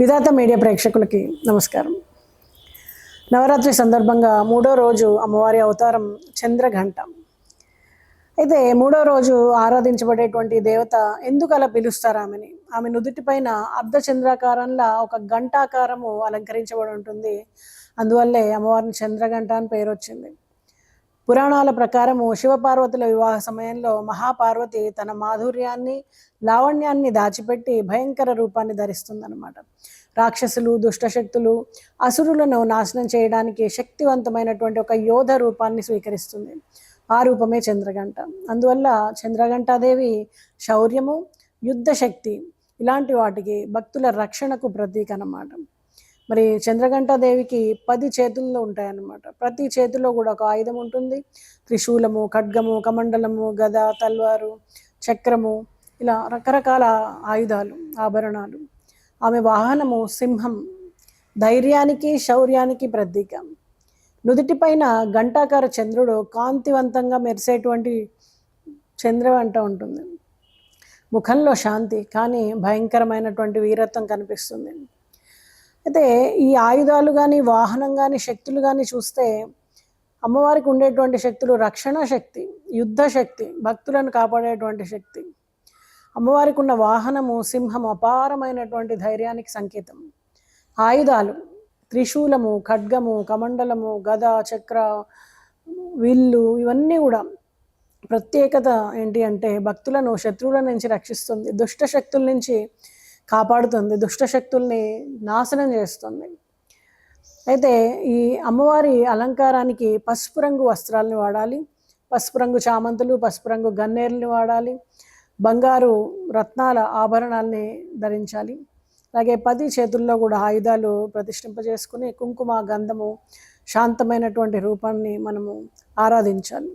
విధాత media ప్రేక్షకులకి నమస్కారం. నవరాత్రి సందర్భంగా మూడో రోజు అమ్మవారి అవతారం చంద్రఘంట. అయితే మూడో రోజు ఆరాధించబడేటువంటి దేవత ఎందుకు అలా పిలుస్తారు ఆమెని? ఆమె నుదుటిపైన అర్ధచంద్రాకారంలా ఒక గంటాకారము అలంకరించబడి ఉంటుంది. అందువల్లే అమ్మవారిని చంద్రగంట అని పేరు వచ్చింది పురాణాల ప్రకారము శివపార్వతుల వివాహ సమయంలో మహాపార్వతి తన మాధుర్యాన్ని లావణ్యాన్ని దాచిపెట్టి భయంకర రూపాన్ని ధరిస్తుందన్నమాట. రాక్షసులు దుష్టశక్తులు అసురులను నాశనం చేయడానికి శక్తివంతమైనటువంటి ఒక యోధ రూపాన్ని స్వీకరిస్తుంది. ఆ రూపమే చంద్రగంట అందువల్ల చంద్రగంటాదేవి శౌర్యము యుద్ధశక్తి ఇలాంటి వాటికి భక్తుల రక్షణకు ప్రతీక అన్నమాట మరి చంద్రఘంటాదేవికి పది చేతుల్లో ఉంటాయన్నమాట. ప్రతి చేతిలో కూడా ఒక ఆయుధం ఉంటుంది. త్రిశూలము ఖడ్గము కమండలము గద తల్వారు చక్రము ఇలా రకరకాల ఆయుధాలు ఆభరణాలు. ఆమె వాహనము సింహం ధైర్యానికి శౌర్యానికి ప్రతీక. నుదుటిపైన గంటాకార చంద్రుడు కాంతివంతంగా మెరిసేటువంటి చంద్రవంట ఉంటుంది. ముఖంలో శాంతి కానీ భయంకరమైనటువంటి వీరత్వం కనిపిస్తుంది. అయితే ఈ ఆయుధాలు కానీ వాహనం కానీ శక్తులు కానీ చూస్తే అమ్మవారికి ఉండేటువంటి శక్తులు రక్షణ శక్తి యుద్ధ శక్తి భక్తులను కాపాడేటువంటి శక్తి. అమ్మవారికి ఉన్న వాహనము సింహం అపారమైనటువంటి ధైర్యానికి సంకేతం. ఆయుధాలు త్రిశూలము ఖడ్గము కమండలము గద చక్ర విల్లు ఇవన్నీ కూడా ప్రత్యేకత ఏంటి అంటే భక్తులను శత్రువుల నుంచి రక్షిస్తుంది. దుష్ట శక్తుల నుంచి కాపాడుతుంది దుష్ట శక్తుల్ని నాశనం చేస్తుంది. అయితే ఈ అమ్మవారి అలంకారానికి పసుపు రంగు వస్త్రాలని వాడాలి. పసుపు రంగు చామంతులు పసుపు రంగు గన్నేరుని వాడాలి. బంగారు రత్నాల ఆభరణాలని ధరించాలి. అలాగే పది చేతుల్లో కూడా ఆయుధాలు ప్రతిష్ఠింపజేసుకుని కుంకుమ గంధము శాంతమైనటువంటి రూపాన్ని మనము ఆరాధించాలి.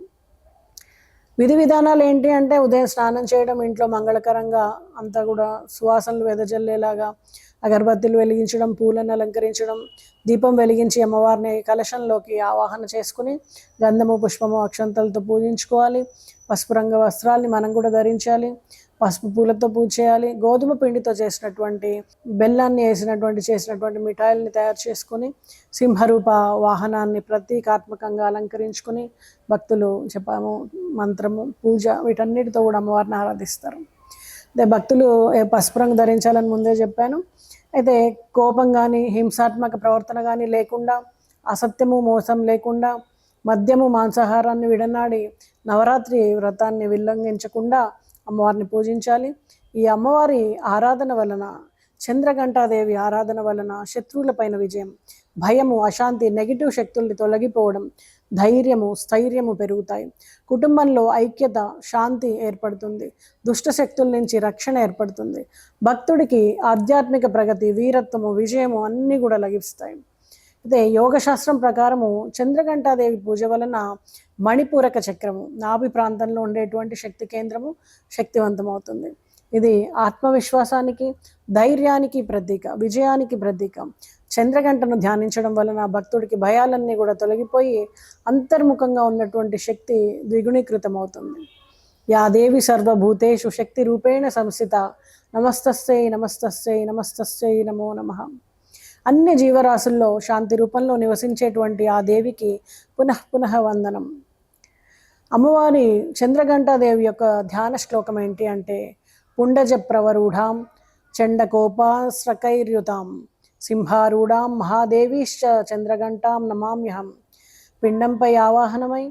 విధి విధానాలు ఏంటి అంటే ఉదయం స్నానం చేయడం ఇంట్లో మంగళకరంగా అంతా కూడా సువాసనలు వెదజల్లేలాగా అగరబత్తులు వెలిగించడం పూలను అలంకరించడం దీపం వెలిగించి అమ్మవారిని కలశంలోకి ఆవాహన చేసుకుని గంధము పుష్పము అక్షంతలతో పూజించుకోవాలి. పసుపు రంగు వస్త్రాల్ని మనం కూడా ధరించాలి. పసుపు పూలతో పూజ చేయాలి. గోధుమ పిండితో చేసినటువంటి బెల్లాన్ని వేసినటువంటి చేసినటువంటి మిఠాయిల్ని తయారు చేసుకుని సింహరూప వాహనాన్ని ప్రతీకాత్మకంగా అలంకరించుకుని భక్తులు చెప్పాము మంత్రము పూజ వీటన్నిటితో కూడా అమ్మవారిని ఆరాధిస్తారు. అదే భక్తులు పసుపు రంగు ధరించాలని ముందే చెప్పాను. అయితే కోపం కానీ హింసాత్మక ప్రవర్తన కానీ లేకుండా అసత్యము మోసం లేకుండా మద్యము మాంసాహారాన్ని విడనాడి నవరాత్రి వ్రతాన్ని విల్లంఘించకుండా అమ్మవారిని పూజించాలి. ఈ అమ్మవారి ఆరాధన వలన చంద్రఘంటాదేవి ఆరాధన వలన శత్రువులపైన విజయం భయము అశాంతి నెగిటివ్ శక్తుల్ని తొలగిపోవడం ధైర్యము స్థైర్యము పెరుగుతాయి. కుటుంబంలో ఐక్యత శాంతి ఏర్పడుతుంది. దుష్ట శక్తుల నుంచి రక్షణ ఏర్పడుతుంది. భక్తుడికి ఆధ్యాత్మిక ప్రగతి వీరత్వము విజయము అన్నీ కూడా లభిస్తాయి. అయితే యోగశాస్త్రం ప్రకారము చంద్రఘంటాదేవి పూజ వలన మణిపూరక చక్రము నాభి ప్రాంతంలో ఉండేటువంటి శక్తి కేంద్రము శక్తివంతమవుతుంది. ఇది ఆత్మవిశ్వాసానికి ధైర్యానికి ప్రతీక విజయానికి ప్రతీక. చంద్రగంటను ధ్యానించడం వలన భక్తుడికి భయాలన్నీ కూడా తొలగిపోయి అంతర్ముఖంగా ఉన్నటువంటి శక్తి ద్విగుణీకృతమవుతుంది. యాదేవి యా దేవి సర్వభూతేషు శక్తి రూపేణ సంస్థిత. నమస్తస్యై నమస్తస్యై నమస్తస్యై నమో నమ. అన్ని జీవరాశుల్లో శాంతి రూపంలో నివసించేటువంటి ఆ దేవికి పునః పునః వందనం. అమ్మవారి చంద్రఘంటాదేవి యొక్క ధ్యాన శ్లోకం ఏంటి అంటే పుండజ ప్రవరూఢాం చండకోపాశ్రకైర్యుతాం సింహారూఢాం మహాదేవీశ్చ చంద్రఘంటాం నమామ్యహం పిండంపై ఆవాహనమై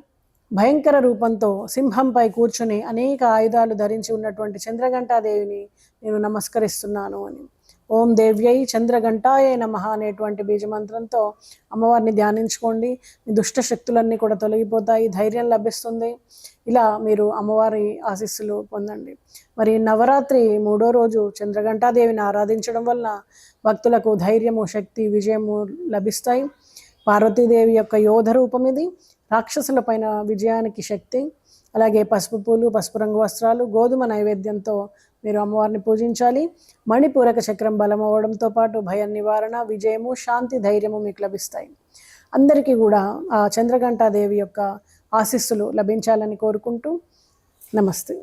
భయంకర రూపంతో సింహంపై కూర్చుని అనేక ఆయుధాలు ధరించి ఉన్నటువంటి చంద్రఘంటాదేవిని నేను నమస్కరిస్తున్నాను అని। ఓం దేవ్యై చంద్రఘంటాయ నమ అనేటువంటి బీజమంత్రంతో అమ్మవారిని ధ్యానించుకోండి. మీ దుష్ట శక్తులన్నీ కూడా తొలగిపోతాయి ధైర్యం లభిస్తుంది. ఇలా మీరు అమ్మవారి ఆశీస్సులు పొందండి. మరి నవరాత్రి మూడో రోజు చంద్రఘంటాదేవిని ఆరాధించడం వలన భక్తులకు ధైర్యము శక్తి విజయము లభిస్తాయి. పార్వతీదేవి యొక్క యోధ రూపం ఇది. రాక్షసుల పైన విజయానికి శక్తి. అలాగే పసుపు పూలు పసుపు రంగు వస్త్రాలు గోధుమ నైవేద్యంతో మీరు అమ్మవారిని పూజించాలి. మణిపూరక చక్రం బలం అవ్వడంతో పాటు భయ నివారణ విజయము శాంతి ధైర్యము మీకు లభిస్తాయి. అందరికీ కూడా ఆ చంద్రఘంటాదేవి యొక్క ఆశీస్సులు లభించాలని కోరుకుంటూ నమస్తే.